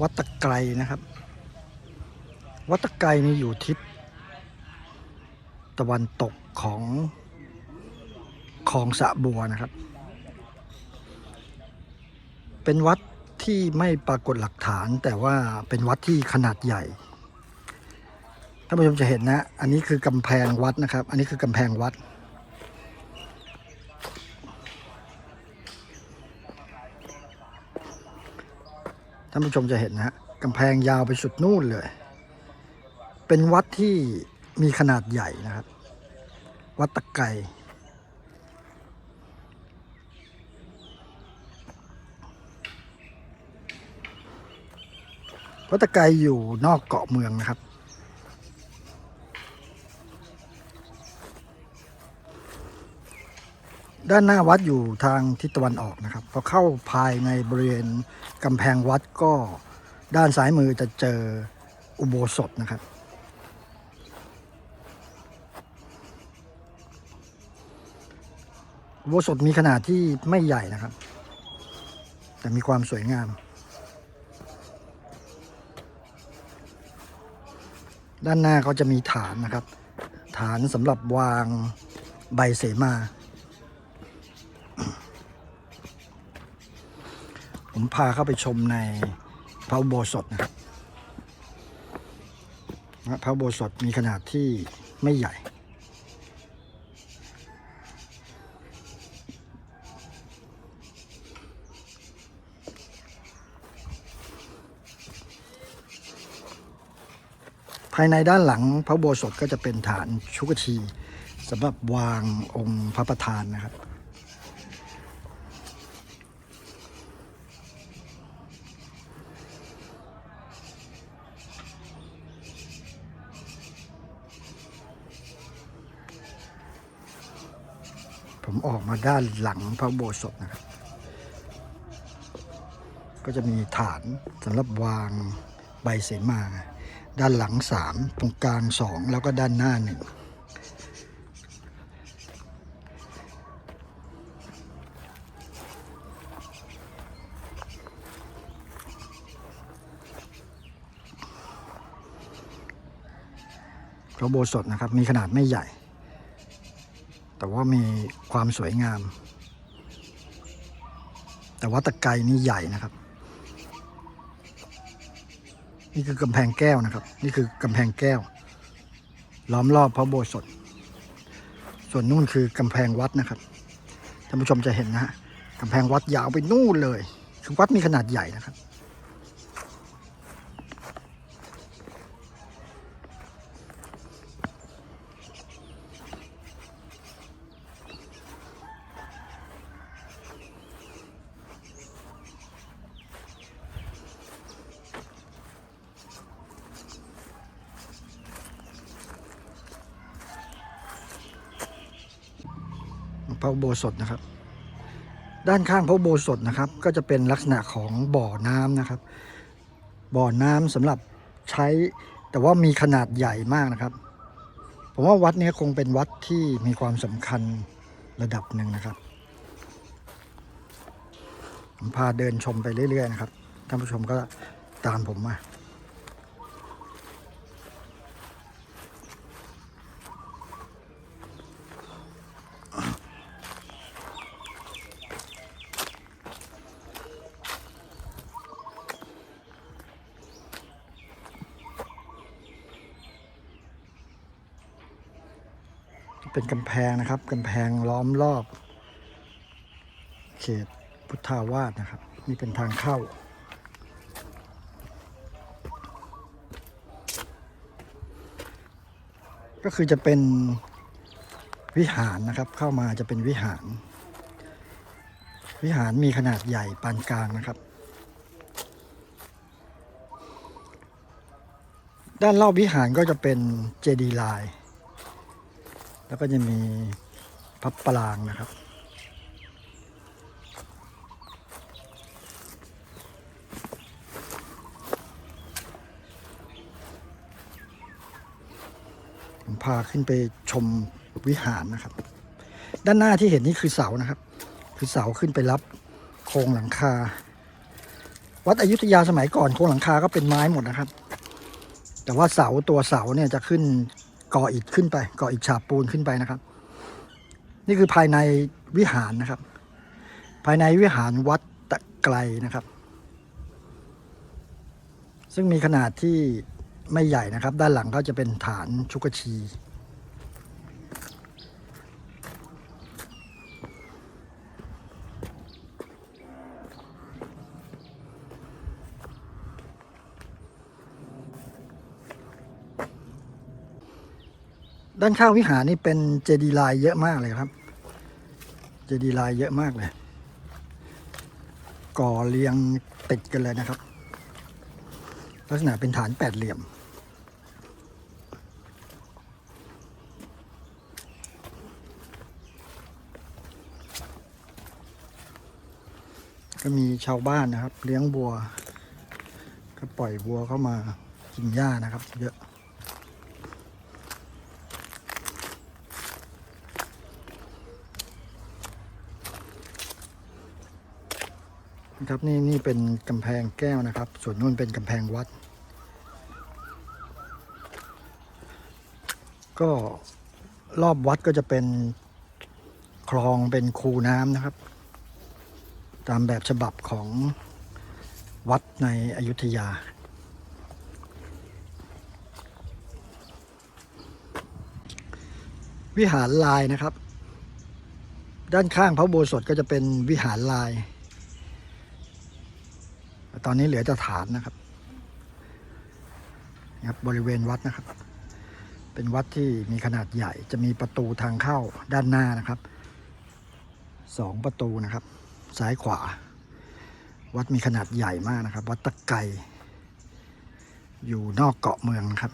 วัดตะไกรนะครับ วัดตะไกรนี่อยู่ทิศตะวันตกของคลองสะบัวนะครับ เป็นวัดที่ไม่ปรากฏหลักฐานแต่ว่าเป็นวัดที่ขนาดใหญ่ท่านผู้ชมจะเห็นนะ อันนี้คือกำแพงวัดนะครับ อันนี้คือกำแพงวัด ท่านผู้ชมจะเห็นนะฮะกำแพงยาวไปสุดนู่นเลย เป็นวัดที่มีขนาดใหญ่นะครับ วัดตะไกรวัดตะไกรอยู่นอกเกาะเมืองนะครับ ด้านหน้าวัดอยู่ทางทิศตะวันออกนะครับ พอเข้าภายในบริเวณกำแพงวัดก็ด้านซ้ายมือจะเจออุโบสถนะครับ อุโบสถมีขนาดที่ไม่ใหญ่นะครับ แต่มีความสวยงาม ด้านหน้าเขาจะมีฐานนะครับ ฐานสำหรับวางใบเสมา ผมพาเข้าไปชมในพระอุโบสถนะครับพระอุโบสถมีขนาดที่ไม่ใหญ่ ภายในด้านหลังพระโบสถก็จะเป็นฐานชุกชีสำหรับวางองค์พระประธานนะครับ ผมออกมาด้านหลังพระโบสถนะครับ ก็จะมีฐานสำหรับวางใบเสมา ด้านหลังสามตรงกลางสองแล้วก็ด้านหน้าหนึ่งพระโบสถนะครับมีขนาดไม่ใหญ่ แต่ว่ามีความสวยงาม แต่ว่าตะไกรนี่ใหญ่นะครับ นี่คือกำแพงแก้วนะครับ นี่คือกำแพงแก้ว ล้อมรอบพระโบสถ์ส่วนนู่นคือกำแพงวัดนะครับท่านผู้ชมจะเห็นนะฮะกำแพงวัดยาวไปนู่นเลย คือวัดมีขนาดใหญ่นะครับ พระอุโบสถนะครับ ด้านข้างพระอุโบสถนะครับ ก็จะเป็นลักษณะของบ่อน้ำนะครับ บ่อน้ำสำหรับใช้แต่ว่ามีขนาดใหญ่มากนะครับ ผมว่าวัดนี้คงเป็นวัดที่มีความสำคัญระดับหนึ่งนะครับผมพาเดินชมไปเรื่อยๆนะครับท่านผู้ชมก็ตามผมมา เป็นกำแพงนะครับกำแพงล้อมรอบ เขตพุทธาวาสนะครับ นี่เป็นทางเข้า ก็คือจะเป็นวิหารนะครับ เข้ามาจะเป็นวิหาร วิหารมีขนาดใหญ่ปานกลางนะครับ ด้านรอบวิหารก็จะเป็นเจดีย์ลาย แล้วก็จะมีพับปรางนะครับ ผมพาขึ้นไปชมวิหารนะครับ ด้านหน้าที่เห็นนี่คือเสานะครับ คือเสาขึ้นไปรับโครงหลังคา วัดอยุธยาสมัยก่อนโครงหลังคาก็เป็นไม้หมดนะครับ แต่ว่าเสาตัวเสาเนี่ยจะขึ้น ก่ออิฐขึ้นไป ก่ออิฐฉาบปูนขึ้นไปนะครับ นี่คือภายในวิหารนะครับ ภายในวิหารวัดตะไกลนะครับ ซึ่งมีขนาดที่ไม่ใหญ่นะครับ ด้านหลังก็จะเป็นฐานชุกชี ด้านข้างวิหารนี่เป็นเจดีย์ลายเยอะมากเลยครับ เจดีย์ลายเยอะมากเลย ก่อเรียงติดกันเลยนะครับ ลักษณะเป็นฐานแปดเหลี่ยม ก็มีชาวบ้านนะครับ เลี้ยงบัว ก็ปล่อยบัวเข้ามากินหญ้านะครับ เยอะ นะครับนี่นี่เป็นกำแพงแก้วนะครับ ส่วนนู้นเป็นกำแพงวัด ก็รอบวัดก็จะเป็นคลองเป็นคูน้ำนะครับ ตามแบบฉบับของวัดในอยุธยา วิหารลายนะครับ ด้านข้างพระโบสถก็จะเป็นวิหารลาย ตอนนี้เหลือแต่ฐานนะครับนะครับบริเวณวัดนะครับ เป็นวัดที่มีขนาดใหญ่ จะมีประตูทางเข้าด้านหน้านะครับสองประตูนะครับ ซ้ายขวา วัดมีขนาดใหญ่มากนะครับ วัดตะไกอยู่นอกเกาะเมืองนะครับ